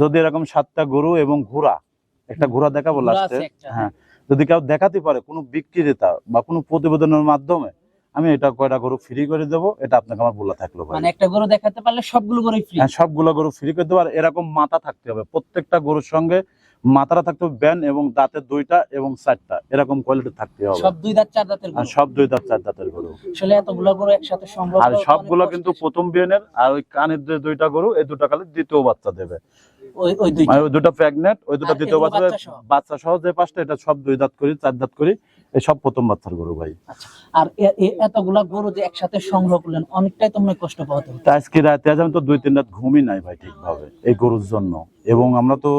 যদি এরকম সাতটা গরু এবং ঘোড়া একটা ঘোড়া দেখাবো লাস্টে হ্যাঁ। যদি কেউ দেখাতে পারে কোনো বিক্রেতা বা কোনো প্রতিবেদনের মাধ্যমে আমি এটা কয়টা গরু ফ্রি করে দেবো এটা আপনাকে আমার বলা থাকল মানে একটা গরু দেখাতে পারলে সবগুলো গরু ফ্রি হ্যাঁ সবগুলো গরু ফ্রি করে দেবো। আর এরকম মাথা থাকতে হবে। প্রত্যেকটা গরুর সঙ্গে মাথাটা থাকতে হবে ব্যান এবং দাঁতের দুইটা এবং চারটা। এরকম কোয়ালিটি থাকতে হবে। সব দুই দাঁত চার দাঁতের আর গরু সব দুই দাঁত চার দাঁতের গরু। আসলে এতগুলো গরু একসাথে সংগ্রহ আর সবগুলো কিন্তু প্রথম বিয়ানের আর ওই কানের যে দুইটা গরু এই দুটা কালে দ্বিতীয় বাচ্চা দেবে। ওই ওই মানে দুটো প্রেগনেন্ট ওই দুটো দ্বিতীয় বাচ্চা বাচ্চা সহ? যে পাঁচটা এটা সব দুই দাঁত করি চার দাঁত করি এই সব প্রথম বাচ্চার গরু ভাই। আর এ- এ- এতগুলা গরু যে একসাথে সংগ্রহ করলেন অনেকটাই তো মনে কষ্ট পাওয়া আজকে রাতে আজ আমি তো দুই তিন রাত ঘুমই নাই ভাই ঠিকভাবে এই গরুর জন্য। এবং আমরা তো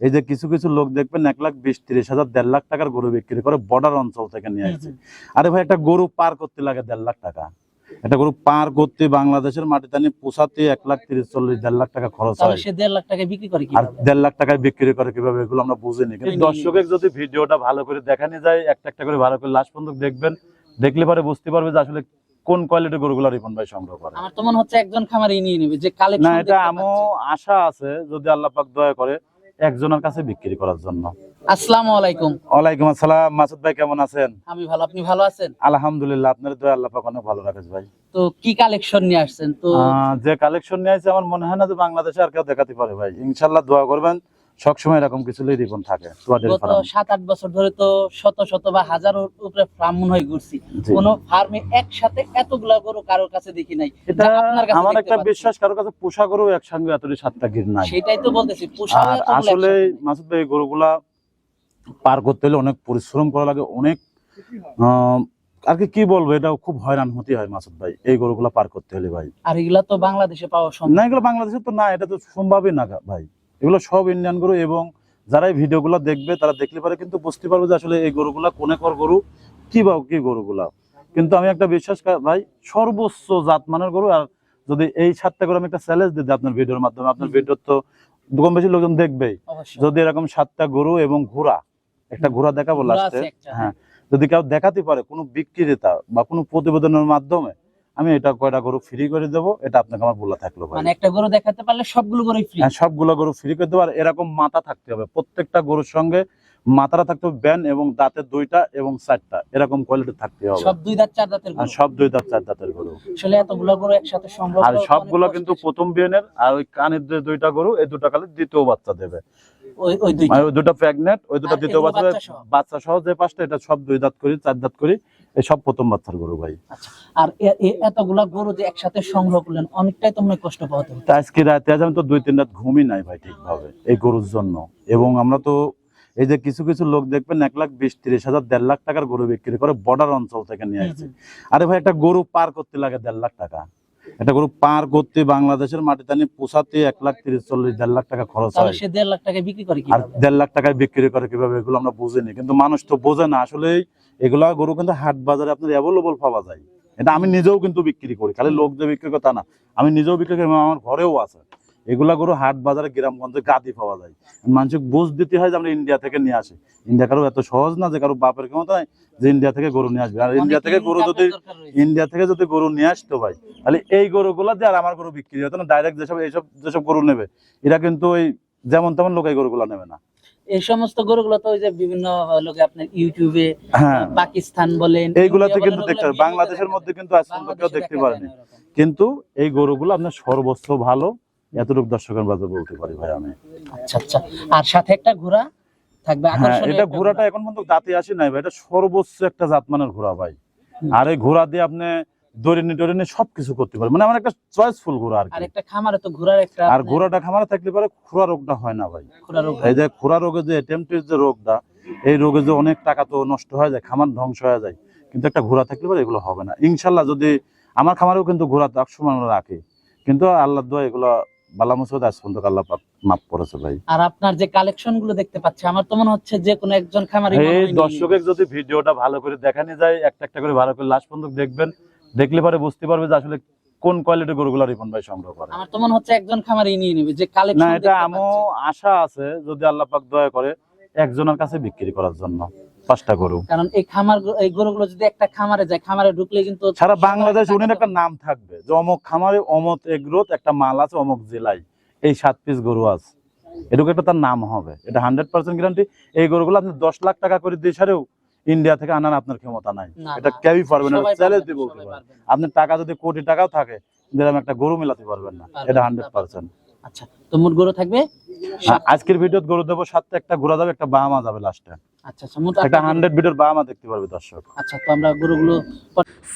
এই যে কিছু কিছু লোক দেখবেন এক লাখ বিশ তিরিশ হাজার দেড় লাখ টাকার গরু বিক্রি করে বর্ডার অঞ্চল থেকে নিয়ে আসছে। আরে ভাই একটা গরু পার করতে লাগে দেড় লাখ টাকা। একটা গরু পার করতে বাংলাদেশের মাটিতে নিয়ে পোষাতে এক লাখ তিরিশ চল্লিশ দেড় লাখ টাকা খরচ হয়। দেড় লাখ টাকায় বিক্রি করে আর দেড় লাখ টাকায় বিক্রি করে কীভাবে এগুলো আমরা বুঝিনি। কিন্তু দর্শকের যদি ভিডিওটা ভালো করে দেখানো যায় একটা একটা করে ভালো করে লাস্ট পর্যন্ত দেখবেন দেখলে পরে বুঝতে পারবে যে আসলে কোন কোয়ালিটির গরুগুলো রিপন ভাই সংগ্রহ করে। আমার তো মনে হচ্ছে একজন খামারি নিয়ে নেবে যে কালেকশন না এটা আমও আশা আছে যদি আল্লাহ পাক দয়া করে একজনের কাছে বিক্রি করার জন্য। আসসালামু আলাইকুম। ওয়ালাইকুম আসসালাম। মাসুদ ভাই কেমন আছেন? আমি ভালো আপনি ভালো আছেন? আলহামদুলিল্লাহ আপনার দয়া আল্লাহ পাক অনেক ভালো রাখেন ভাই। তো কি কালেকশন নিয়ে আসছেন? তো যে কালেকশন নিয়ে আসছে আমার মনে হয় না যে বাংলাদেশে আর কেউ দেখাতে পারে ভাই। ইনশাল্লাহ দোয়া করবেন। সবসময় এরকম কিছু রিপন থাকে গত সাত আট বছর ধরে তো শত শত বা হাজারো উপরে ফার্ম হয় ঘুরছি। কোন ফার্মে একসাথে এতগুলা গরু কারোর কাছে দেখি নাই। এটা আমার একটা বিশ্বাস কারোর কাছে পোষা গরু একসঙ্গে এতটি সাতটা গির নাই। সেটাই তো বলতেছি এতগুলা আসলে মাসুদ ভাই গরুগুলা পার করতে হলে অনেক পরিশ্রম করা লাগে অনেক আর কি কি বলব এটা খুব হয়রান হতে হয় মাসুদ ভাই এই গরুগুলা পার করতে হলে ভাই। আর এগুলা তো বাংলাদেশে পাওয়া সম্ভব। না এগুলো বাংলাদেশে তো না এটা তো সম্ভবই না ভাই। এগুলো সব ইন্ডিয়ান গরু এবং যারা এই ভিডিওগুলো দেখবে তারা দেখলে পারে কিন্তু বুঝতে পারবে যে আসলে এই গরুগুলা কোনে কর গরু কি বা কি গরুগুলা। কিন্তু আমি একটা বিশ্বাস ভাই সর্বোচ্চ জাত মানের গরু আর যদি এই সাতটা গরু আমি একটা চ্যালেঞ্জ দিতে আপনার ভিডিওর মাধ্যমে আপনার। ভিডিও তো কম বেশি লোকজন দেখবেই। যদি এরকম সাতটা গরু এবং ঘোড়া একটা ঘোড়া দেখাবো লাস্টে হ্যাঁ। যদি কেউ দেখাতে পারে কোনো বিক্রেতা বা কোনো প্রতিবেদনের মাধ্যমে আমি এটা কয়টা গরু ফ্রি করে দেবো এটা আপনাকে আমার বলা থাকল মানে একটা গরু দেখাতে পারলে সবগুলো গরুই ফ্রি হ্যাঁ সবগুলো গরু ফ্রি করে দেবো আর এরকম মাথা থাকতে হবে। প্রত্যেকটা গরুর সঙ্গে মাথাটা থাকতে হবে ব্যান এবং দাঁতের দুইটা এবং চারটা এরকম কোয়ালিটি থাকতে হবে। সব দুই দাঁত চার দাঁতের গরু। সব দুই দাঁত চার দাঁতের গরু। আসলে এতগুলো গরু একসাথে সংগ্রহ আর সবগুলো কিন্তু প্রথম বিয়ানের আর ওই কানের যে দুইটা গরু এই দুটা কালে দ্বিতীয় বাচ্চা দেবে। ওই ওই দুই মানে ওই দুটো ওই দুটো দ্বিতীয় বাচ্চা দেবে। বাচ্চা সহ? বাচ্চা সহ যে পাঁচটা এটা সব দুই দাঁত করি চার দাঁত করি। এই সব প্রথম বাচ্চার গরু ভাই। আর এ- এ- এতগুলা গরু যে একসাথে সংগ্রহ করলেন অনেকটাই তো মনে কষ্ট পাওয়া হতো আজকে রাতে আজ আমি তো দুই তিন রাত ঘুমই নাই ভাই ঠিকভাবে এই গরুর জন্য। এবং আমরা তো এই যে কিছু কিছু লোক দেখবেন এক লাখ বিশ তিরিশ হাজার দেড় লাখ টাকার গরু বিক্রি করে বর্ডার অঞ্চল থেকে নিয়ে আসছে। আরে ভাই একটা গরু পার করতে লাগে দেড় লাখ টাকা। একটা গরু পার করতে বাংলাদেশের মাটিতে নিয়ে পোষাতে এক লাখ তিরিশ চল্লিশ দেড় লাখ টাকা খরচ হয়। সে দেড় লাখ টাকা বিক্রি করে আর দেড় লাখ টাকায় বিক্রি করে কীভাবে এগুলো আমরা বুঝিনি। কিন্তু মানুষ তো বোঝে না আসলে এগুলা গরু কিন্তু হাট বাজারে আপনার অ্যাভেলেবল পাওয়া যায়। এটা আমি নিজেও কিন্তু বিক্রি করি খালি লোক যে বিক্রি করে তা না। আমি নিজেও বিক্রি করি আমার ঘরেও আছে। এগুলা গরু হাট বাজারে গ্রামগঞ্জে গাদি পাওয়া যায়। মানুষকে বুঝ দিতে হয় যে আমরা ইন্ডিয়া থেকে নিয়ে আসি। ইন্ডিয়া কারও এত সহজ না যে কারও বাপের ক্ষমতা নাই যে ইন্ডিয়া থেকে গরু নিয়ে আসবে। আর ইন্ডিয়া থেকে গরু যদি ইন্ডিয়া থেকে যদি গরু নিয়ে আসতো ভাই তাহলে এই গরুগুলো দিয়ে আর আমার গরু বিক্রি হতো না ডাইরেক্ট যেসব এইসব যেসব গরু নেবে এরা কিন্তু ওই যেমন তেমন লোক এই গরুগুলো নেবে না। এই সমস্ত গরুগুলো তো ওই যে বিভিন্ন লোকে আপনার ইউটিউবে হ্যাঁ। পাকিস্তান বলেন এইগুলাতে কিন্তু দেখতে বাংলাদেশের মধ্যে কিন্তু আজ পর্যন্ত কেউ দেখতে পারেনি। কিন্তু এই গরুগুলো আপনার সর্বোচ্চ ভালো। এতটুকু দর্শকের বলতে পারি ভাই আমি। আচ্ছা আচ্ছা। আর সাথে একটা ঘোড়া থাকবে হ্যাঁ আকর্ষণীয় এটা ঘোড়াটা এখন পর্যন্ত দাঁতে আসে নাই ভাই এটা সর্বোচ্চ একটা জাতমানের ঘোড়া ভাই। আর এই ঘোড়া দিয়ে আপনি দড়িনি টরিনি সবকিছু করতে পারে মানে আমার একটা চয়েসফুল ঘোড়া আর আর একটা খামারে তো ঘোড়ার একটা আর ঘোড়াটা খামারে থাকলে পরে খুরা রোগটা হয় না ভাই। ঘোড়া রোগ এই যে খুরা রোগে যে যে রোগটা এই রোগে যে অনেক টাকা তো নষ্ট হয়ে যায় খামার ধ্বংস হয়ে যায়। কিন্তু একটা ঘোড়া থাকলে পরে এগুলো হবে না। ইনশাল্লাহ যদি আমার খামারেও কিন্তু ঘোড়া আমরা রাখি। কিন্তু আল্লাহ দোয়া এগুলো বালা মুসুদ আজ পর্যন্ত আল্লাহ পাক মাফ করেছে ভাই। আর আপনার যে কালেকশনগুলো দেখতে পাচ্ছি আমার তো মনে হচ্ছে যে কোনো একজন খামারি এই দর্শকের যদি ভিডিওটা ভালো করে দেখানো যায় একটা একটা করে ভালো করে লাস্ট পর্যন্ত দেখবেন দেখলে পরে বুঝতে পারবে যে আসলে কোন কোয়ালিটির গরুগুলো রিপন ভাই সংগ্রহ করে। আমার তো মনে হচ্ছে একজন খামারি নিয়ে নেবে যে না কালেকশন এটা আমও আশা আছে যদি আল্লাহ পাক দয়া করে একজনের কাছে বিক্রি করার জন্য। পাঁচটা গরু। কারণ এই খামার এই গরুগুলো যদি একটা খামারে যায় খামারে ঢুকলে কিন্তু সারা বাংলাদেশ উনির একটা নাম থাকবে যে অমুক খামারে একটা মাল আছে অমুক জেলায়। এই সাত পিস গরু আছে। এটুকু একটা তার নাম হবে। এটা হান্ড্রেড পার্সেন্ট গ্যারান্টি এই গরুগুলো আপনি দশ লাখ টাকা করে দিয়ে সারেও ইন্ডিয়া থেকে আনার আপনার ক্ষমতা নাই। এটা কেউই পারবেন না চ্যালেঞ্জ পারবে দিয়ে বলতে পারেন আপনার টাকা যদি কোটি টাকাও থাকে দিলাম একটা গরু মেলাতে পারবেন না। এটা হান্ড্রেড পার্সেন্ট। আচ্ছা তো মোট গরু থাকবে আজকের ভিডিও গরু দেবো সাথে একটা ঘোরা যাবে একটা বাহামা যাবে লাস্টে আচ্ছা আচ্ছা একটা হান্ড্রেড ভিডিওর বাহামা দেখতে পারবে দর্শক। আচ্ছা তো আমরা গরুগুলো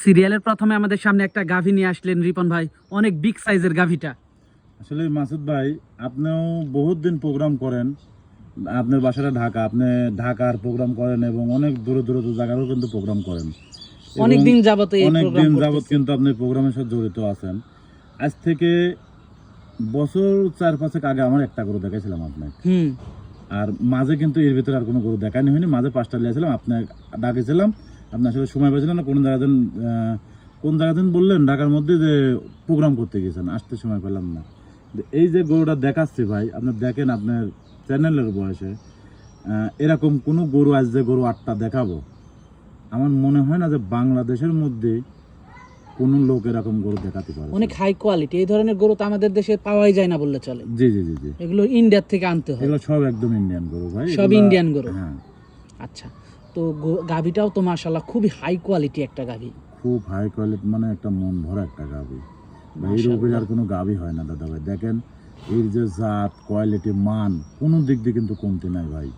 সিরিয়ালের প্রথমে আমাদের সামনে একটা গাভী নিয়ে আসলেন রিপন ভাই। অনেক বিগ সাইজের গাভীটা। আসলে মাসুদ ভাই আপনিও বহুত দিন প্রোগ্রাম করেন। আপনার বাসাটা ঢাকা আপনি ঢাকার প্রোগ্রাম করেন এবং অনেক দূরে দূরে জায়গারও কিন্তু প্রোগ্রাম করেন। অনেক দিন যাবত অনেক দিন যাবত কিন্তু আপনি প্রোগ্রামের সাথে জড়িত আছেন। আজ থেকে বছর চার পাঁচেক আগে আমার একটা গরু দেখাইছিলাম আপনাকে। হুম। আর মাঝে কিন্তু এর ভিতরে আর কোনো গরু দেখানি হয়নি। মাঝে পাঁচটা লিয়েছিলাম আপনার ডাকেছিলাম আপনি আসলে সময় পেয়েছিলেন না, কোন জায়গাতে কোন জায়গাতে বললেন ঢাকার মধ্যে যে প্রোগ্রাম করতে গিয়েছেন, আসতে সময় পেলাম না। এই যে গরুটা দেখাচ্ছি ভাই আপনি দেখেন আপনার চ্যানেলের বয়সে এরকম কোনো গরু আজ যে গরু আটটা দেখাবো, আমার মনে হয় না যে বাংলাদেশের মধ্যে কোনো লোক এরকম গরু দেখাতে পারে অনেক হাই কোয়ালিটি এই ধরনের গরু তো আমাদের দেশে পাওয়াই যায় না বললে চলে। জি জি জি জি। এগুলো ইন্ডিয়ার থেকে আনতে হয়। এগুলো সব একদম ইন্ডিয়ান গরু ভাই। সব ইন্ডিয়ান গরু। হ্যাঁ। আচ্ছা তো গাভীটাও তো মাশাল্লাহ খুবই হাই কোয়ালিটি একটা গাভী। খুব হাই কোয়ালিটি মানে একটা মন ভরা একটা বা এর উপরে আর কোনো গাবি হয় না দাদা ভাই দেখেন এর যে জাত কোয়ালিটি মান কোনো দিক দিয়ে কিন্তু কমতি নাই ভাই।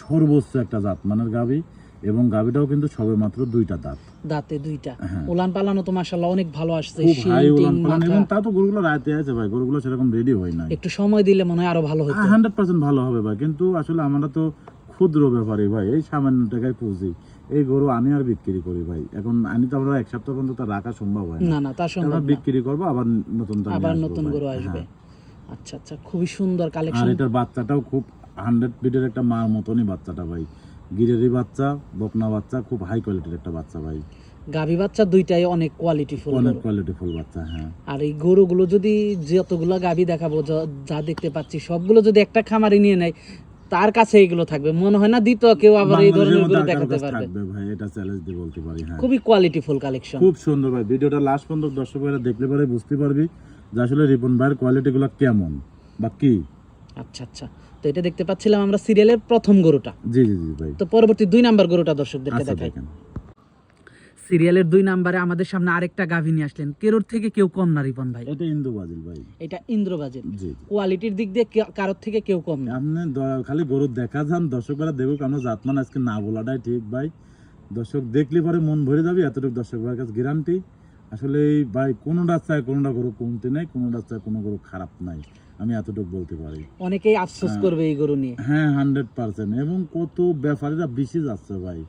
সর্বোচ্চ একটা জাত মানের গাবি এবং গাবিটাও কিন্তু সবে মাত্র দুইটা দাঁত। দাঁতে দুইটা। হ্যাঁ। উলান পালানো তো মাশাল্লাহ অনেক ভালো আসছে হাই উলান পালান। এবং তা তো গরুগুলো রাতে আছে ভাই গরুগুলো সেরকম রেডি হয় নাই। একটু সময় দিলে মনে হয় আরও ভালো হতো হান্ড্রেড পার্সেন্ট ভালো হবে ভাই কিন্তু আসলে আমরা তো ক্ষুদ্র ব্যাপারী ভাই এই সামান্য টাকায় পুষি এই গরু আমি আর বিক্রি করি ভাই এখন আমি তো আমরা এক সপ্তাহ পর্যন্ত তা রাখা সম্ভব হয় না। না না তার সম্ভব আমরা না। বিক্রি করব আবার নতুন দামে আবার নতুন গরু আসবে। হ্যাঁ। আচ্ছা আচ্ছা খুবই সুন্দর কালেকশন আর এটার বাচ্চাটাও খুব হান্ড্রেড বিটের একটা মার মতনই বাচ্চাটা ভাই। গিরেরি বাচ্চা বকনা বাচ্চা খুব হাই কোয়ালিটির একটা বাচ্চা ভাই। গাভী বাচ্চা দুইটাই অনেক কোয়ালিটি ফুল অনেক কোয়ালিটি ফুল বাচ্চা হ্যাঁ। আর এই গরুগুলো যদি যতগুলো গাভী দেখাবো যা- দেখতে পাচ্ছি সবগুলো যদি একটা খামারে নিয়ে নেয় তার কাছে এগুলো থাকবে। মনে হয় না দ্বিতীয় কেউ আবার এই ধরনের গরু দেখাতে পারবে। ভাই এটা চ্যালেঞ্জ দিয়ে বলতে পারি হ্যাঁ। খুবই কোয়ালিটি ফুল কালেকশন খুব সুন্দর ভাই ভিডিওটা লাস্ট পর্যন্ত দর্শকেরা দেখলে পরে বুঝতে পারবি যে আসলে রিপন ভাইয়ের কোয়ালিটি গুলো কেমন বা কি? আচ্ছা আচ্ছা। তো এটা দেখতে পাচ্ছিলাম আমরা সিরিয়ালের প্রথম গরুটা। জি জি জি ভাই। তো পরবর্তী দুই নাম্বার গরুটা দর্শকদেরকে দেখাই। সিরিয়ালের দুই নাম্বারে আমাদের সামনে আরেকটা গাভী নিয়ে আসলেন। কেরোর থেকে কেউ কম না রিপন ভাই। এটা ইন্দু বাজিল ভাই। এটা ইন্দ্রবাজির জি কোয়ালিটির দিক দিয়ে কারোর থেকে কেউ কম না। আপনি খালি গরু দেখা যান দর্শকরা দেখুক আমরা জাতমান আজকে না বলাটাই ঠিক ভাই। দর্শক দেখলে পরে মন ভরে যাবে এতটুকু দর্শক ভাইয়ের কাছে গ্যারান্টি আসলে ভাই কোনোটা চায় কোনোটা গরু কমতে নাই কোনোটা চায় কোনো গরু খারাপ নাই। আমি এতটুকু বলতে পারি। অনেকেই আফসোস হ্যাঁ। করবে এই গরু নিয়ে। হ্যাঁ হান্ড্রেড পার্সেন্ট এবং কত ব্যাপারীরা বেশি যাচ্ছে ভাই।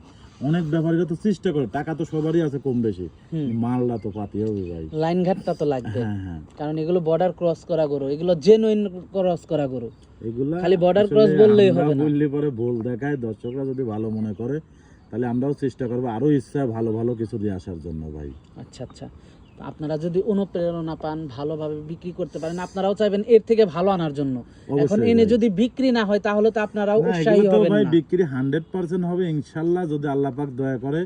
অনেক ব্যাপারীরা তো চেষ্টা করে টাকা তো সবারই আছে কম বেশি। মালটা তো পাতি হবে ভাই। লাইন ঘাটটা তো লাগবে। হ্যাঁ হ্যাঁ। কারণ এগুলো বর্ডার ক্রস করা গরু। এগুলো জেনুইন ক্রস করা গরু। এগুলা খালি আসলে cross বললেই হবে না। বললে পরে ভুল দেখায়। দর্শকরা যদি ভালো মনে করে তাহলে আমরাও চেষ্টা করব আরও ইচ্ছা ভালো ভালো কিছু দিয়ে আসার জন্য ভাই। আচ্ছা আচ্ছা। আপনারা যদি অনুপ্রেরণা পান ভালোভাবে বিক্রি করতে পারেন আপনারাও চাইবেন এর থেকে ভালো আনার জন্য। এখন এনে যদি বিক্রি না হয় তাহলে তো আপনারাও উৎসাহী হবেন না। বিক্রি হান্ড্রেড পার্সেন্ট হবে ইনশাল্লাহ যদি আল্লাহ পাক দয়া করে।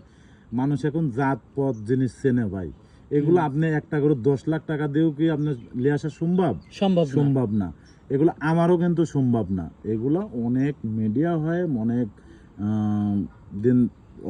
মানুষ এখন জাত পথ জিনিস চেনে ভাই। এগুলো আপনি একটা করে দশ লাখ টাকা দিয়েও কি আপনি নিয়ে আসা সম্ভব? সম্ভব না। সম্ভব না। এগুলো আমারও কিন্তু সম্ভব না। এগুলো অনেক মিডিয়া হয় অনেক দিন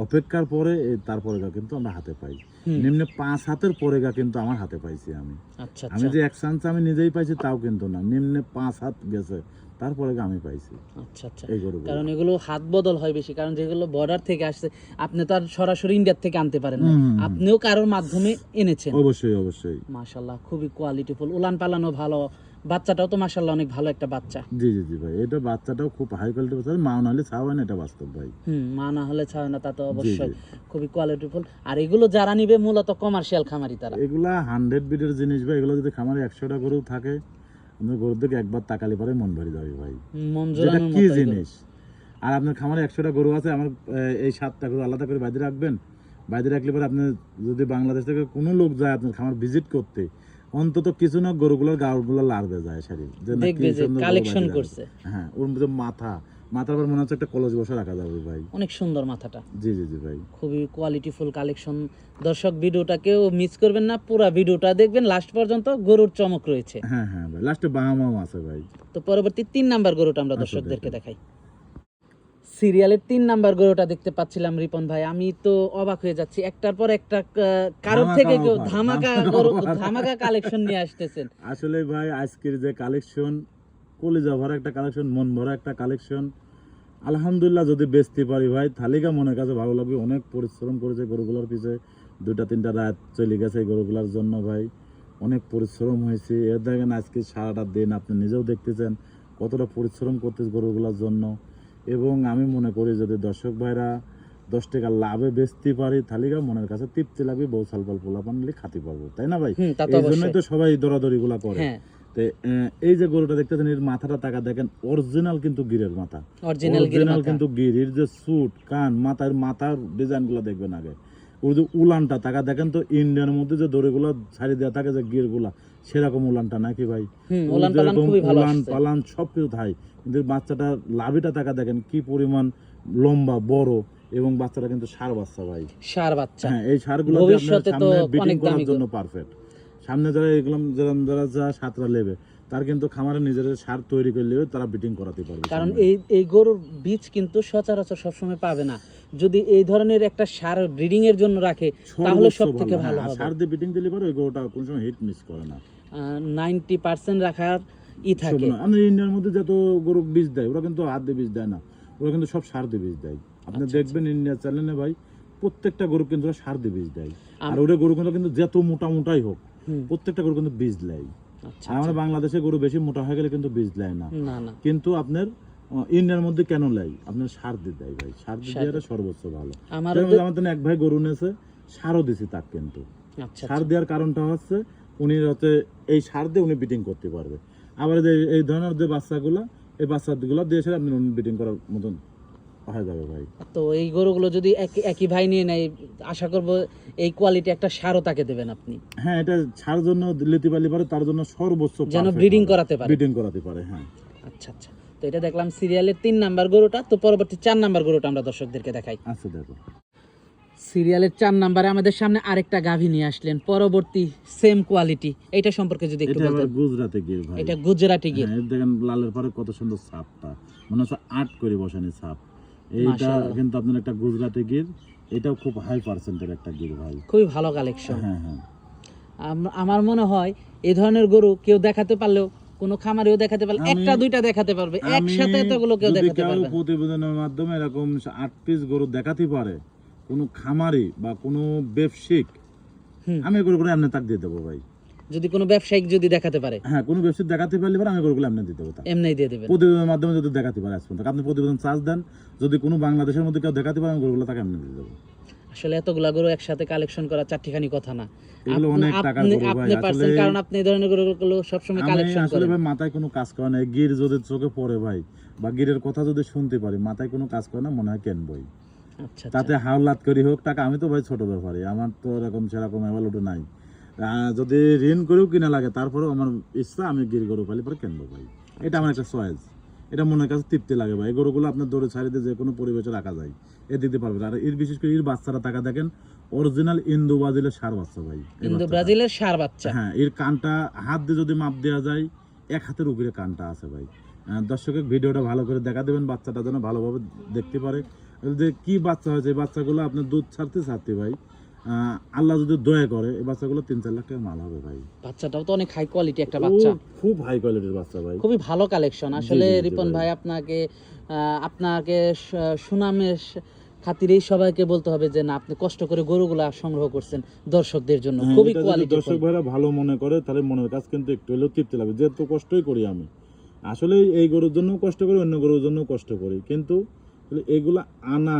অপেক্ষার পরে তারপরে কিন্তু আমরা হাতে পাই। নিম্নে পাঁচ হাতের পরে গা কিন্তু আমার হাতে পাইছি আমি। আচ্ছা আমি আচ্ছা। যে এক চান্স আমি নিজেই পাইছি তাও কিন্তু না। নিম্নে পাঁচ হাত গেছে তারপরে আমি পাইছি। আচ্ছা আচ্ছা। কারণ এগুলো হাত বদল হয় বেশি কারণ যেগুলো বর্ডার থেকে আসছে আপনি তো আর সরাসরি ইন্ডিয়ার থেকে আনতে পারেন না। আপনিও কারোর মাধ্যমে এনেছেন। অবশ্যই অবশ্যই। মাশাল্লাহ খুবই কোয়ালিটিফুল উলান পালানো ভালো। বাচ্চাটাও তো মাশাল্লাহ অনেক ভালো একটা বাচ্চা। জি জি জি ভাই এটা বাচ্চাটাও খুব হাই কোয়ালিটি বাচ্চা। মা নাহলে ছাওয়া না এটা বাস্তব ভাই। হুম মা না হলে ছাড়ে না তা তো অবশ্যই। খুবই কোয়ালিটিফুল আর এগুলো যারা নিবে মূলত কমার্শিয়াল খামারি তারা। এগুলা হান্ড্রেড বিটের জিনিস ভাই। এগুলো যদি খামারে একশোটা গরু থাকে আপনার গরুর দিকে একবার তাকালে পরে মন ভরে যাবে ভাই। মন যেটা কি জিনিস? আর আপনার খামারে একশোটা গরু আছে আমার এই সাতটা গরু আলাদা করে বাইরে রাখবেন? বাইরে রাখলে পরে আপনি যদি বাংলাদেশ থেকে কোনো লোক যায় আপনার খামার ভিজিট করতে অন্তত কিছু না গরুগুলোর গাড়গুলো লাড়বে যায় শাড়ি। দেখবে যে কালেকশন করছে। হ্যাঁ ওর মধ্যে মাথা। মাথার উপর মনে হচ্ছে একটা কলস বসে রাখা যাবে ভাই। অনেক সুন্দর মাথাটা। জি জি জি ভাই। খুবই কোয়ালিটিফুল কালেকশন দর্শক ভিডিওটাকেও মিস করবেন না পুরো ভিডিওটা দেখবেন। লাস্ট পর্যন্ত গরুর চমক রয়েছে। হ্যাঁ হ্যাঁ ভাই লাস্টে বাহামাও আছে ভাই। তো পরবর্তী তিন নাম্বার গরুটা আমরা দর্শকদেরকে দেখাই। সিরিয়ালের তিন নাম্বার গরুটা দেখতে পাচ্ছিলাম রিপন ভাই। আমি তো অবাক হয়ে যাচ্ছি। একটার পর একটা কারোর থেকে কেউ ধামাকা ধামাকা কালেকশন নিয়ে আসতেছেন। আসলে ভাই আজকের যে কালেকশন কলিজা ভরা একটা কালেকশন মন ভরা একটা কালেকশন আলহামদুলিল্লাহ যদি বেচতে পারি ভাই তালিকা মনের কাছে ভালো লাগবে। অনেক পরিশ্রম করেছে গরুগুলোর পিছে। দুটা তিনটা রাত চলে গেছে এই গরুগুলোর জন্য ভাই। অনেক পরিশ্রম হয়েছে। এর দেখেন আজকে সারাটা দিন আপনি নিজেও দেখতেছেন কতটা পরিশ্রম করতেছে গরুগুলোর জন্য। এবং আমি মনে করি যদি দর্শক ভাইরা দশ টাকা লাভে বেচতে পারি তালিকা মনের কাছে তৃপ্তি লাগবে বউ সালপাল পোলা পানলে খাতে পারব তাই না ভাই? এই জন্যই তো সবাই দৌড়াদৌড়ি গুলা করে হ্যাঁ। এই যে গরুটা দেখতেছেন এর মাথাটা টাকা দেখেন অরিজিনাল কিন্তু গিরের মাথা। অরিজিনাল। কিন্তু গির এর যে সুট কান মাথার মাথার ডিজাইনগুলো দেখবেন আগে। ওর যে উলানটা টাকা দেখেন তো ইন্ডিয়ার মধ্যে যে দড়িগুলো ছাড়ি দেওয়া থাকে যে গিরগুলা সেরকম উলানটা নাকি ভাই? উলান পালান সবকিছু থাই। কিন্তু বাচ্চাটা লাভিটা টাকা দেখেন কি পরিমাণ লম্বা বড় এবং বাচ্চাটা কিন্তু সার বাচ্চা ভাই। সার বাচ্চা। হ্যাঁ এই সারগুলো ভবিষ্যতে তো অনেক দামি জন্য পারফেক্ট সামনে যারা এগুলো যারা যারা যা সাতরা নেবে তার কিন্তু খামারে নিজের সার তৈরি করে নেবে তারা বিটিং করাতে পারবে কারণ এই এই গরুর বীজ কিন্তু সচরাচর সবসময় পাবে না। যদি এই ধরনের একটা সার ব্রিডিং এর জন্য রাখে তাহলে সব থেকে ভালো হ্যাঁ, হবে। সার দিয়ে বিটিং দিলে পরে ওই গরুটা কোনো সময় হিট মিস করে না। নাইনটি পার্সেন্ট রাখার ই থাকে। আমাদের ইন্ডিয়ার মধ্যে যত গরু বীজ দেয় ওরা কিন্তু হাত দিয়ে বীজ দেয় না। ওরা কিন্তু সব সার দিয়ে বীজ দেয়। আপনি আচ্ছা, দেখবেন ইন্ডিয়া চ্যানেলে ভাই প্রত্যেকটা গরু কিন্তু সার দিয়ে বীজ দেয়। আর ওরা গরু কিন্তু কিন্তু যত মোটা মোটাই হোক প্রত্যেকটা গরু কিন্তু বীজ দেয় আচ্ছা আর আমরা বাংলাদেশে গরু বেশি মোটা হয়ে গেলে কিন্তু বীজ দেয় না। কিন্তু আপনার ইন্ডিয়ার মধ্যে কেন লাই আপনার সার দিয়ে দেয় ভাই। সার দিয়ে দেওয়াটা সর্বোচ্চ ভালো। আমার যেমন এক ভাই গরু নিয়েছে সারও দিছি তাক কিন্তু। আচ্ছা সার দেওয়ার কারণটা হচ্ছে উনি হচ্ছে এই সার দিয়ে উনি বিটিং করতে পারবে। আবার যে- এই ধরনের যে বাচ্চাগুলো এই বাচ্চাগুলো দিয়ে এসে আপনি বিটিং করার মতন হয়ে যাবে ভাই। তো এই গরুগুলো যদি একই ভাই নিয়ে নেয় আশা করব এই কোয়ালিটি একটা সারও তাকে দেবেন আপনি। হ্যাঁ এটা সার জন্য লিতে পারলে পারে তার জন্য সর্বোচ্চ যেন ব্রিডিং করাতে পারে। ব্রিডিং করাতে পারে হ্যাঁ। আচ্ছা আচ্ছা। তো এটা দেখলাম সিরিয়ালের তিন নাম্বার গরুটা। তো পরবর্তী চার নাম্বার গরুটা আমরা দর্শকদেরকে দেখাই। আচ্ছা দেখো। সিরিয়ালের চার নাম্বারে আমাদের সামনে আরেকটা গাভী নিয়ে আসলেন। পরবর্তী সেম কোয়ালিটি এটা সম্পর্কে যদি একটু বলতেন। গুজরাটে গিয়ে ভাই। এটা গুজরাটি গির হ্যাঁ, দেখেন লালের পরে কত সুন্দর ছাপটা মনে হচ্ছে আর্ট করে বসানি ছাপ এইটা কিন্তু আপনার একটা গুজরাটি গির এটাও খুব হাই পার্সেন্টের একটা গির ভাই। খুবই ভালো কালেকশন হ্যাঁ হ্যাঁ। আমার মনে হয় এই ধরনের গরু কেউ দেখাতে পারলেও কোনো খামারেও দেখাতে পারলে একটা দুইটা দেখাতে পারবে। একসাথে এতগুলো কেউ দেখাতে পারবে। প্রতিবেদনের মাধ্যমে এরকম আট পিস গরু দেখাতে পারে কোনো খামারি বা কোনো ব্যবসায়িক। আমি গরুগুলো এমনি তাক দিয়ে দেবো ভাই। যদি কোনো ব্যবসায়িক যদি দেখাতে পারে? হ্যাঁ কোনো ব্যবসায়িক দেখাতে পারলে পরে আমি গরুগুলো এমনি দিয়ে দেবো। এমনি দিয়ে দেবেন? প্রতিবেদনের মাধ্যমে যদি দেখাতে পারে আজ পর্যন্ত। আপনি প্রতিবেদন চার্জ দেন যদি কোনো বাংলাদেশের মধ্যে কেউ দেখাতে পারে আমি গরুগুলো তাকে এমনি দিয়ে দেবো। আসলে এতগুলা গরু একসাথে কালেকশন করা চারটিখানি কথা না। এগুলো অনেক আপনি- গরু ভাই। আপনি কারণ আপনি এই ধরনের গরুগুলো সবসময় কালেকশন আসলে ভাই মাথায় কোনো কাজ করে না। গির যদি চোখে পড়ে ভাই বা গিরের কথা যদি শুনতে পারি মাথায় কোনো কাজ করে না মনে হয় কেন বই তাতে হাওলাত করি হোক টাকা আমি তো ভাই ছোট ব্যাপারে আমার তো এরকম সেরকম অ্যাভেলেবল নাই। যদি ঋণ করেও কিনা লাগে তারপরেও আমার ইচ্ছা আমি গির গরু পালি পরে কিনবো ভাই। এটা আমার একটা চয়েস এটা মনের কাছে তৃপ্তি লাগে ভাই। এই গরুগুলো আপনার দৌড়ে ছাড়ি দিয়ে যে কোনো পরিবেশে রাখা যায়। এ দিতে পারবে আর এর বিশেষ করে এর বাচ্চারা টাকা দেখেন অরিজিনাল ইন্দু বাজিলের সার বাচ্চা ভাই বাচ্চাটা। ব্রাজিলের সার বাচ্চা। হ্যাঁ এর কানটা হাত দিয়ে যদি মাপ দেওয়া যায় এক হাতের উপরে কানটা আছে ভাই। দর্শকের ভিডিওটা ভালো করে দেখা দেবেন বাচ্চাটা যেন ভালোভাবে দেখতে পারে। যে কি বাচ্চা হয়েছে? এই বাচ্চাগুলো আপনার দুধ ছাড়তে ছাড়তে ভাই আল্লাহ যদি দয়া করে এই বাচ্চাগুলো তিন চার লাখ টাকা মাল হবে ভাই। বাচ্চাটাও তো অনেক হাই কোয়ালিটি একটা বাচ্চা। খুব হাই কোয়ালিটির বাচ্চা ভাই। খুবই ভালো কালেকশন আসলে রিপন ভাই। আপনাকে আপনাকে সুনামের খাতিরেই সবাইকে বলতে হবে যে না আপনি কষ্ট করে গরুগুলা সংগ্রহ করছেন দর্শকদের জন্য। হ্যাঁ, খুবই কোয়ালিটি দর্শক ভাইরা ভালো মনে করে তাহলে মনের কাছে কিন্তু একটু হলেও তৃপ্তি লাগবে যেহেতু কষ্টই করি আমি। আসলে এই গরুর জন্য কষ্ট করি অন্য গরুর জন্য কষ্ট করি। কিন্তু আসলে এগুলা আনা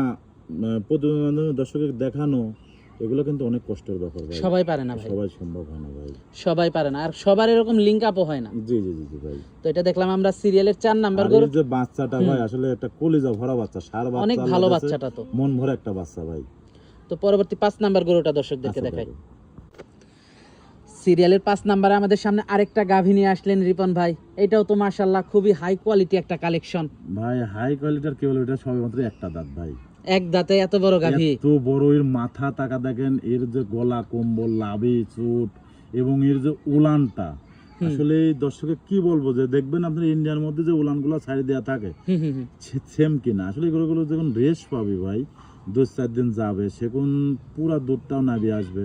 মাধ্যমে দর্শকের দেখানো এগুলো কিন্তু অনেক কষ্টের ব্যাপার ভাই। সবাই পারে না ভাই। সবাই সম্ভব হয় না ভাই। সবাই পারে না। আর সবার এরকম লিঙ্ক আপও হয় না। জি জি জি ভাই। তো এটা দেখলাম আমরা সিরিয়ালের চার নাম্বার গরু। যে বাচ্চাটা ভাই আসলে একটা কলিজা ভরা বাচ্চা সার বাচ্চা অনেক ভালো বাচ্চাটা তো। মন ভরা একটা বাচ্চা ভাই। তো পরবর্তী পাঁচ নাম্বার গরুটা দর্শকদেরকে আচ্ছা, দেখাই। দেখো। সিরিয়ালের পাঁচ নাম্বারে আমাদের সামনে আরেকটা গাভী নিয়ে আসলেন রিপন ভাই। এটাও তো মার্শাল্লাহ খুবই হাই কোয়ালিটি একটা কালেকশন ভাই হাই কোয়ালিটির কেবল এটা সবে মাত্র একটা দাঁত ভাই। এক দাঁতে এত বড় গাভী। এত বড় এর মাথা টাকা দেখেন এর যে গলা কম্বল লাভি চুট এবং এর যে উলানটা। আসলে দর্শকে কি বলব যে দেখবেন আপনার ইন্ডিয়ার মধ্যে যে উলানগুলো ছাড়ি দেওয়া থাকে। সেম কিনা। আসলে এগুলো যখন রেস্ট পাবি ভাই দু চার দিন যাবে সেগুন পুরা দুধটাও নাবি আসবে।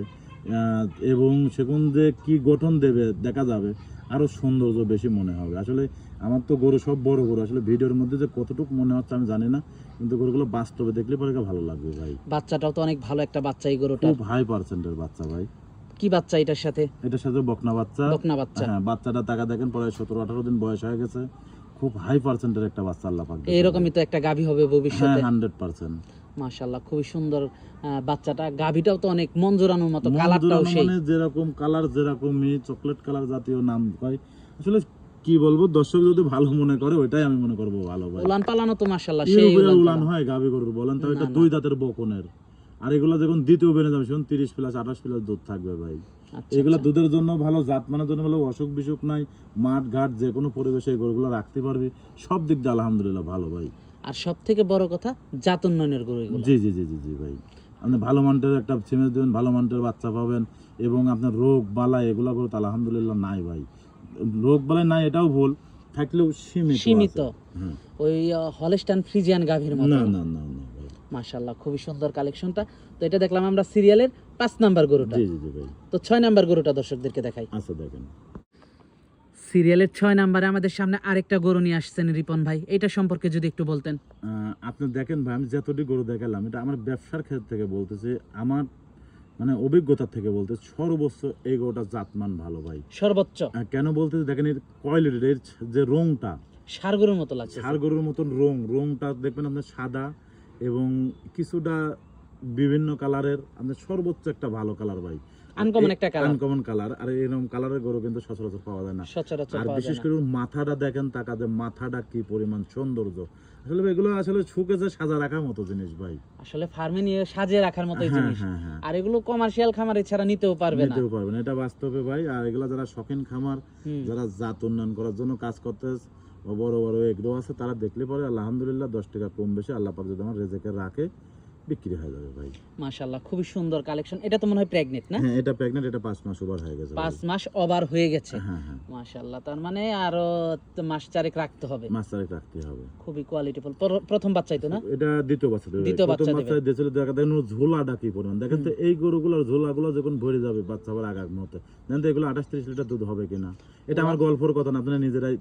এবং সেগুন যে কি গঠন দেবে দেখা যাবে। আরও সৌন্দর্য বেশি মনে হবে। আসলে আমার তো গরু সব বড় গরু। আসলে ভিডিওর মধ্যে যে কতটুকু মনে হচ্ছে আমি জানি না কিন্তু গরুগুলো বাস্তবে দেখলে পরে ভালো লাগবে ভাই। বাচ্চাটাও তো অনেক ভালো একটা বাচ্চা এই গরুটা খুব হাই পার্সেন্টের বাচ্চা ভাই। কি বাচ্চা এটার সাথে? এটার সাথে বকনা বাচ্চা। বকনা বাচ্চা। হ্যাঁ বাচ্চাটা টাকা দেখেন পরে সতেরো আঠারো দিন বয়স হয়ে গেছে। খুব হাই পার্সেন্টের একটা বাচ্চা আল্লাহ পাক এরকমই তো একটা গাভী হবে হ্যাঁ ভবিষ্যতে হান্ড্রেড পার্সেন্ট মাশাল্লাহ খুবই সুন্দর বাচ্চাটা। গাভীটাও তো অনেক মন জোরানোর মতো কালারটাও সেই। মানে যেরকম কালার যেরকমই চকলেট কালার জাতীয় নাম হয়। আসলে কি বলব দর্শক যদি ভালো মনে করে ওইটাই আমি মনে করব ভালো ভাই। উলান পালানো তো মাশাল্লাহ সেই উলান হয় গাবি গরুর বলেন তো এটা দুই দাঁতের বকনের। আর এগুলো যখন দ্বিতীয় বেড়ে যাবে সেখন তিরিশ প্লাস আঠাশ প্লাস দুধ থাকবে ভাই। আচ্ছা, এগুলো আচ্ছা। দুধের জন্য ভালো জাত মানের জন্য ভালো অসুখ বিসুখ নাই মাঠ ঘাট যে কোনো পরিবেশে এই গরুগুলো রাখতে পারবি। সব দিক দিয়ে আলহামদুলিল্লাহ ভালো ভাই। আর সব থেকে বড় কথা জাত উন্নয়নের গরু জি জি জি জি জি ভাই। আপনি ভালো মানটের একটা সিমেন্ট দেবেন ভালো মানটের বাচ্চা পাবেন এবং আপনার রোগ বালা এগুলো করতে আলহামদুলিল্লাহ নাই ভাই। রোগ বালাই নাই এটাও ভুল। থাকলেও সীমিত সীমিত। ওই হলস্টান ফ্রিজিয়ান গাভীর মতো। না না না মাশাল্লাহ খুবই সুন্দর কালেকশনটা। তো এটা দেখলাম আমরা সিরিয়ালের পাঁচ নাম্বার গরুটা। জি জি জি ভাই। তো ছয় নাম্বার গরুটা দর্শকদেরকে দেখাই। আচ্ছা দেখেন। সিরিয়ালের ছয় নাম্বারে আমাদের সামনে আরেকটা গরু নিয়ে আসছেন রিপন ভাই। এটা সম্পর্কে যদি একটু বলতেন। আপনি দেখেন ভাই আমি যতটি গরু দেখালাম এটা আমার ব্যবসার ক্ষেত্র থেকে বলতেছে আমার মানে অভিজ্ঞতা থেকে বলতে সর্বোচ্চ এই গরুটা জাতমান ভালো ভাই। সর্বোচ্চ? কেন বলতেছে দেখেন এর কোয়ালিটির এর যে রংটা সার গরুর মতো লাগছে। ষাড় গরুর মতন রং রংটা দেখবেন আপনার সাদা এবং কিছুটা বিভিন্ন কালারের আপনার সর্বোচ্চ একটা ভালো কালার ভাই। আনকমন একটা কালার আনকমন কালার আর এরকম কালারের গরু কিন্তু সচরাচর পাওয়া যায় না। সচরাচর আর বিশেষ করে মাথাটা দেখেন তাকাতে মাথাটা কি পরিমাণ সৌন্দর্য। আসলে এগুলো আসলে সাজা রাখার মতো জিনিস ভাই। আসলে ফার্মে নিয়ে সাজিয়ে রাখার মতোই হ্যাঁ জিনিস। হ্যাঁ হ্যাঁ। আর এগুলো কমার্শিয়াল খামারে ছাড়া নিতেও পারবে না। নিতেও পারবেন এটা বাস্তবে ভাই আর এগুলো যারা শখিন খামার যারা জাত উন্নয়ন করার জন্য কাজ করতে বড় বড় এগ্রো আছে তারা দেখলে পরে আলহামদুলিল্লাহ দশ টাকা কম বেশি আল্লাহ পাক যদি আমার রেজেকে রাখে বিক্রি হয়ে যাবে ভাই। মাশাল্লাহ খুবই সুন্দর কালেকশন। এটা তো মনে হয় প্রেগনেন্ট না? হ্যাঁ এটা প্রেগনেন্ট এটা পাঁচ মাস ওভার হয়ে গেছে পাঁচ ভাই। মাস ওভার হয়ে গেছে। হ্যাঁ হ্যাঁ। মাশাল্লাহ তার মানে আরও মাস চারেক রাখতে হবে। মাস চারেক রাখতে হবে। খুবই কোয়ালিটিফুল প্রথম বাচ্চাই তো না? এটা দ্বিতীয় বাচ্চা দেবে দ্বিতীয় বাচ্চা। বাচ্চা দিয়েছিল দেখা দেখেন ওর ঝোলাটা কি পরিমাণ? দেখেন তো এই গরুগুলোর ঝোলাগুলো যখন ভরে যাবে বাচ্চা আবার আগার মতে দেখেন তো এগুলো আঠাশ ত্রিশ লিটার দুধ হবে কিনা? এটা আমার গল্পর কথা না আপনারা নিজেরাই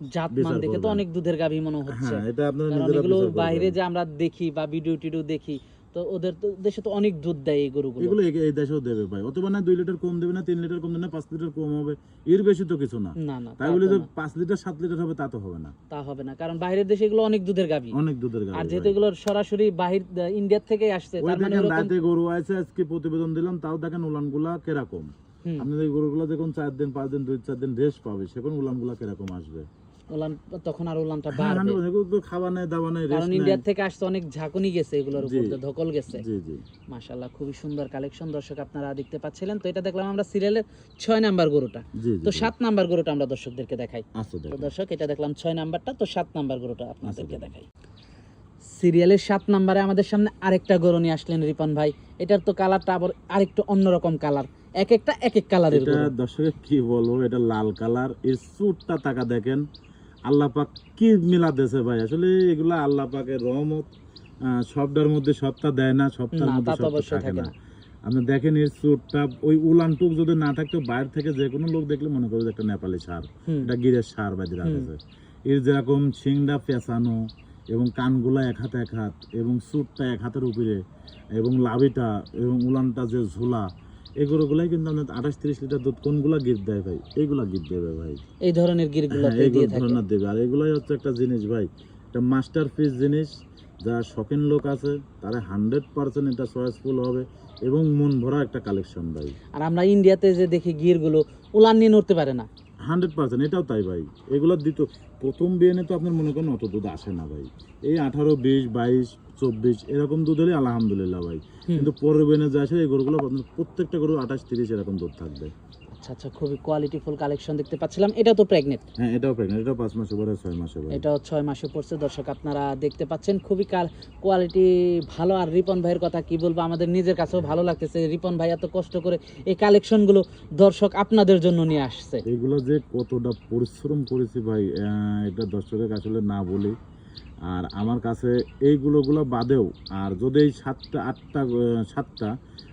জাত মান দেখে তো অনেক দুধের গাভী মনে হচ্ছে। হ্যাঁ কারণ এগুলো বাইরে যে আমরা দেখি বা ভিডিও টিডিও দেখি তো ওদের তো দেশে তো অনেক দুধ দেয় এই গরুগুলো। এগুলো এই- দেশেও দেবে ভাই। অথবা না দুই লিটার কম দেবে না তিন লিটার কম দেবে না পাঁচ লিটার কম হবে। এর বেশি তো কিছু না। না না তাই বলে যে পাঁচ লিটার সাত লিটার হবে তা তো হবে না। তা হবে না কারণ বাইরের দেশে এগুলো অনেক দুধের গাভী। অনেক দুধের আর যেহেতু এগুলো সরাসরি বাহির ইন্ডিয়া থেকে আসছে তার মানে রাতে গরু আছে আজকে প্রতিবেদন দিলাম তাও দেখেন উলানগুলা কীরকম। আপনাদের গরুগুলো যখন চার দিন পাঁচ দিন দুই চার দিন রেস্ট পাবে সেখন উলানগুলা কীরকম আসবে? তখন আর উলানটা হ্যাঁ, বাড়বে। 100% এগুলো তো খাওয়া নেই দাওয়া নেই কারণ ইন্ডিয়া থেকে আসতে অনেক ঝাঁকুনি গেছে এগুলোর উপর ধকল গেছে। খুবই সুন্দর কালেকশন দর্শক আপনারা দেখতে পাচ্ছিলেন তো এটা দেখলাম আমরা সিরিয়ালের নাম্বার গরুটা। তো নাম্বার গরুটা আমরা দর্শকদেরকে দেখাই। তো দর্শক এটা দেখলাম নাম্বারটা তো নাম্বার গরুটা আপনাদেরকে। দেখাই। সিরিয়ালের সাত নাম্বারে আমাদের সামনে আরেকটা গরু নিয়ে আসলেন রিপন ভাই। এটার তো কালারটা আবার আরেকটু অন্যরকম কালার। এক একটা এক এক কালারের এটা দর্শকের কি বলব এটা লাল কালার। এর চুটটা টাকা দেখেন। আল্লাহ পাক কি মিলা দেশে ভাই? আসলে এগুলা আল্লাহ পাকের রহমত সবটার মধ্যে সবটা দেয় না সবটার মধ্যে সবটা থাকে না। আপনি দেখেন এর চুটটা ওই উলানটুক যদি না থাকতো বাইরে থেকে যে কোনো লোক দেখলে মনে করবে একটা নেপালি সার এটা গিরের সার বাদি রাখেছে এর যেরকম শিংটা পেঁচানো এবং কানগুলা এক হাতে এক হাত এবং চুটটা এক হাতের উপরে এবং লাভিটা এবং উলানটা যে ঝোলা এগুলোগুলাই কিন্তু আপনার আঠাশ তিরিশ লিটার দুধ কোনগুলা গিফট দেয় ভাই? এইগুলা গিফট দেবে ভাই। এই ধরনের গিরগুলো হ্যাঁ, এইগুলো ধরনের দেবে। আর এগুলাই হচ্ছে একটা জিনিস ভাই এটা মাস্টার পিস জিনিস যারা শখিন লোক আছে তারা হান্ড্রেড পার্সেন্ট এটা চয়েসফুল হবে এবং মন ভরা একটা কালেকশন ভাই। আর আমরা ইন্ডিয়াতে যে দেখি গিরগুলো উলান নিয়ে নড়তে পারে না। হান্ড্রেড পার্সেন্ট এটাও তাই ভাই। এগুলো দিত প্রথম বিয়েনে তো আপনার মনে করেন অত দুধ আসে না ভাই। এই আঠারো বিশ বাইশ চব্বিশ এরকম দুধ হলে আলহামদুলিল্লাহ ভাই। কিন্তু পরের বিয়েনে যা আসে এই গরুগুলো আপনার প্রত্যেকটা গরু আঠাশ তিরিশ এরকম দুধ থাকবে। আচ্ছা আচ্ছা খুবই কোয়ালিটিফুল কালেকশন দেখতে পাচ্ছিলাম। এটা তো প্রেগনেন্ট হ্যাঁ এটাও প্রেগনেন্ট এটাও পাঁচ মাসে পরে ছয় মাসে পরে এটাও ছয় মাসে পড়ছে। দর্শক আপনারা দেখতে পাচ্ছেন খুবই কাল কোয়ালিটি ভালো। আর রিপন ভাইয়ের কথা কি বলব আমাদের নিজের কাছেও ভালো লাগতেছে। রিপন ভাই এত কষ্ট করে এই কালেকশনগুলো দর্শক আপনাদের জন্য নিয়ে আসছে। এগুলো যে কতটা পরিশ্রম করেছি ভাই এটা দর্শকের আসলে না বলি। আর আমার কাছে এইগুলো গুলো বাদেও আর যদি এই সাতটা আটটা সাতটা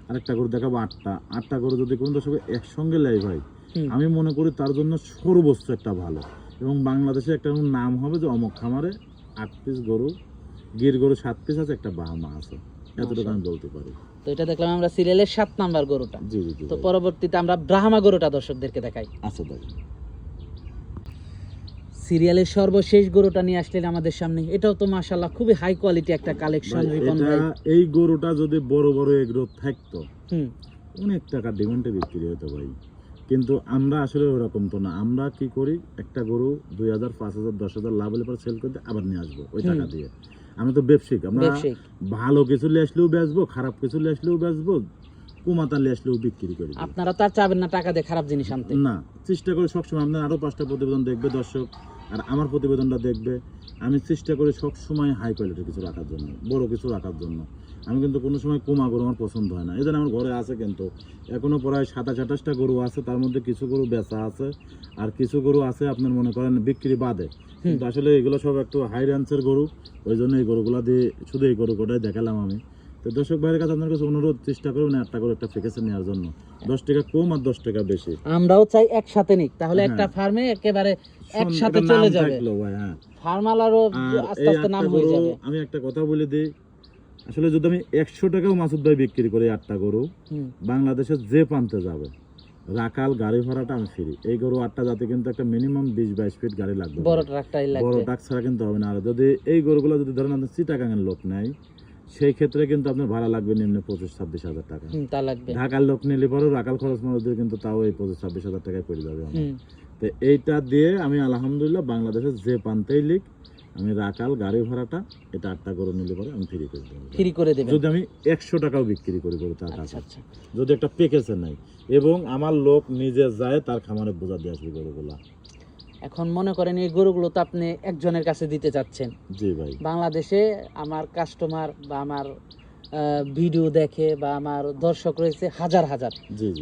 আরেকটা করে দেখাবো আটটা। আটটা করে যদি কোনো দর্শক একসঙ্গে লাই ভাই আমি মনে করি তার জন্য সর্বোচ্চ একটা ভালো। এবং বাংলাদেশে একটা নাম হবে যে অমক খামারে আট পিস গরু গির গরু সাত পিস আছে একটা বাহামা আছে। এতটুকু আমি বলতে পারি। তো এটা দেখলাম আমরা সিরিয়ালের সাত নাম্বার গরুটা। জি জি তো পরবর্তীতে আমরা ব্রাহ্মা গরুটা দর্শকদেরকে দেখাই। আচ্ছা সিরিয়ালের সর্বশেষ গরুটা নিয়ে আসলেন আমাদের সামনে। এটাও তো মাশাল্লাহ খুবই হাই কোয়ালিটি একটা কালেকশন রিপন ভাই। এই গরুটা যদি বড় বড় এগ্রো থাকতো হুম। অনেক টাকা ডিমান্ডে বিক্রি হতো ভাই। কিন্তু আমরা আসলে ওরকম তো না। আমরা কি করি একটা গরু দুই হাজার পাঁচ হাজার দশ হাজার লাভ হলে পরে সেল করতে আবার নিয়ে আসব ওই টাকা দিয়ে। আমরা তো ব্যবসায়িক। আমরা ভালো কিছু নিয়ে আসলেও বেচবো খারাপ কিছু নিয়ে আসলেও বেচবো কুমাতা নিয়ে আসলেও বিক্রি করি আপনারা তার চাবেন না টাকা দিয়ে খারাপ জিনিস আনতে। না চেষ্টা করি সবসময় আপনার আরও পাঁচটা প্রতিবেদন দেখবে দর্শক আর আমার প্রতিবেদনটা দেখবে। আমি চেষ্টা করি সবসময় হাই কোয়ালিটির কিছু রাখার জন্য বড় কিছু রাখার জন্য। আমি কিন্তু কোনো সময় কুমা গরু আমার পছন্দ হয় না। এই জন্য আমার ঘরে আছে কিন্তু এখনও প্রায় সাতাশ আঠাশটা গরু আছে তার মধ্যে কিছু গরু বেচা আছে আর কিছু গরু আছে আপনার মনে করেন বিক্রি বাদে। কিন্তু আসলে এগুলো সব একটু হাই রেঞ্জের গরু ওই জন্য এই গরুগুলা দিয়ে শুধু এই গরু কটাই দেখালাম আমি। তো দর্শক ভাইয়ের কাছে আপনার কাছে অনুরোধ চেষ্টা করুন একটা করে একটা ফেকেছে নেওয়ার জন্য। দশ টাকা কম আর দশ টাকা বেশি। আমরাও চাই একসাথে নিক তাহলে হ্যাঁ। একটা ফার্মে একেবারে একসাথে চলে যাবে। হ্যাঁ। ফার্মালারও আস্তে আস্তে নাম হয়ে যাবে। আমি একটা কথা বলে দিই আসলে যদি আমি একশো টাকাও মাসুদ ভাই বিক্রি করি আটটা গরু হুম, বাংলাদেশে যে প্রান্তে যাবে রাকাল গাড়ি ভাড়াটা আমি ফ্রি এই গরু আটটা যাতে কিন্তু একটা মিনিমাম বিশ বাইশ ফিট গাড়ি লাগবে বড় ট্রাকটাই বড় ট্রাক ছাড়া কিন্তু হবে না। আর যদি এই গরুগুলো যদি ধরেন আপনার চিটাগাঙের লোক নেয় সেই ক্ষেত্রে কিন্তু আপনার ভাড়া লাগবে নিম্ন পঁচিশ ছাব্বিশ হাজার টাকা। তা লাগবে। ঢাকার লোক নিলে পরেও রাকাল খরচ মধ্যে কিন্তু তাও এই পঁচিশ ছাব্বিশ হাজার টাকায় পড়ে যাবে তো এইটা দিয়ে আমি আলহামদুলিল্লাহ বাংলাদেশের যে প্রান্তেই লিখ আমি রাকাল গাড়ি ভাড়াটা এটা আটটা করে নিলে পরে আমি ফ্রি করে দেবো। ফ্রি করে দেবেন। যদি আমি একশো টাকাও বিক্রি করি করে তার আচ্ছা কাছে। আচ্ছা। যদি একটা প্যাকেজে নাই। এবং আমার লোক নিজে যায় তার খামারে বোঝা দিয়ে আসবে গরুগুলা এখন মনে করেন এই গরুগুলো তো আপনি একজনের কাছে দিতে চাচ্ছেন। জি ভাই। বাংলাদেশে আমার কাস্টমার বা আমার ভিডিও দেখে বা আমার দর্শক রয়েছে হাজার হাজার।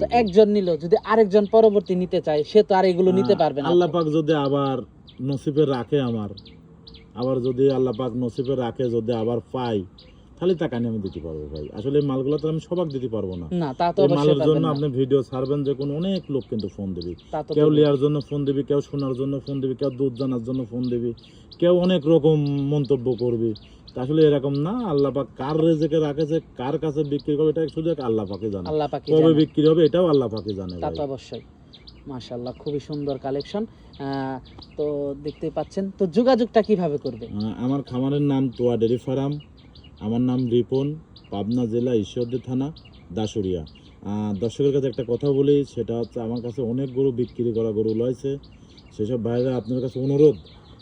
তো। একজন নিল যদি আরেকজন পরবর্তী নিতে চায় সে তো আর এগুলো নিতে পারবে না। আল্লাহ পাক যদি আবার নসিবে রাখে আমার আবার যদি আল্লাহ পাক নসিবে রাখে যদি আবার পাই তাহলে টাকা নিয়ে আমি দিতে পারব ভাই। আসলে এই মালগুলো তো আমি সবাক দিতে পারব না। না তা তো এই অবশ্যই মালের পারবেন জন্য না। আপনি ভিডিও ছাড়বেন যে কোনো অনেক লোক কিন্তু ফোন দিবি। তা তো কেউ করবেন। লিয়ার জন্য ফোন দিবি কেউ শোনার জন্য ফোন দিবি কেউ দুধ জানার জন্য ফোন দিবি কেউ অনেক রকম মন্তব্য করবি। তা আসলে এরকম না আল্লাহ পাক কার রেজেকে রাখেছে কার কাছে বিক্রি করবে এটা শুধু এক আল্লাহ পাকে জানে। আল্লাহ পাকি কবে। বিক্রি হবে এটাও আল্লাহ পাকে জানে তা ভাই। তো অবশ্যই। মাশাল্লাহ খুবই সুন্দর কালেকশন তো দেখতেই পাচ্ছেন তো যোগাযোগটা কীভাবে করবে? আহ, আমার খামারের নাম তোয়া ডেরি ফার্ম। আমার নাম রিপন পাবনা জেলা ঈশ্বরদী থানা দাসুরিয়া দর্শকের কাছে একটা কথা বলি সেটা হচ্ছে আমার কাছে অনেক গরু বিক্রি করা গরু রয়েছে সেসব ভাইরা আপনার কাছে অনুরোধ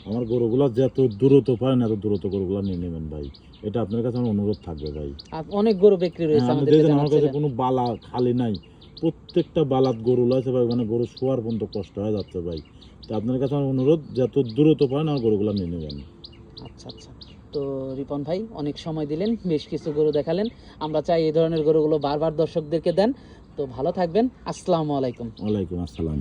আমার গরুগুলো যত দ্রুত পারেন এত দ্রুত গরুগুলো নিয়ে নেবেন ভাই। এটা আপনার কাছে আমার অনুরোধ থাকবে ভাই। অনেক গরু বিক্রি রয়েছে হ্যাঁ, আমার কাছে কোনো বালা খালি নাই। প্রত্যেকটা বালাত গরু রয়েছে ভাই মানে গরু শোয়ার পর্যন্ত কষ্ট হয়ে যাচ্ছে ভাই। তো আপনার কাছে আমার অনুরোধ যত দ্রুত পারেন আমার গরুগুলো নিয়ে নেবেন। আচ্ছা আচ্ছা। তো রিপন ভাই, অনেক সময় দিলেন, বেশ কিছু গরু দেখালেন। আমরা চাই এই ধরনের গরুগুলো বারবার দর্শকদেরকে দেন। তো ভালো থাকবেন। আসসালামু আলাইকুম। ওয়ালাইকুম আসসালাম।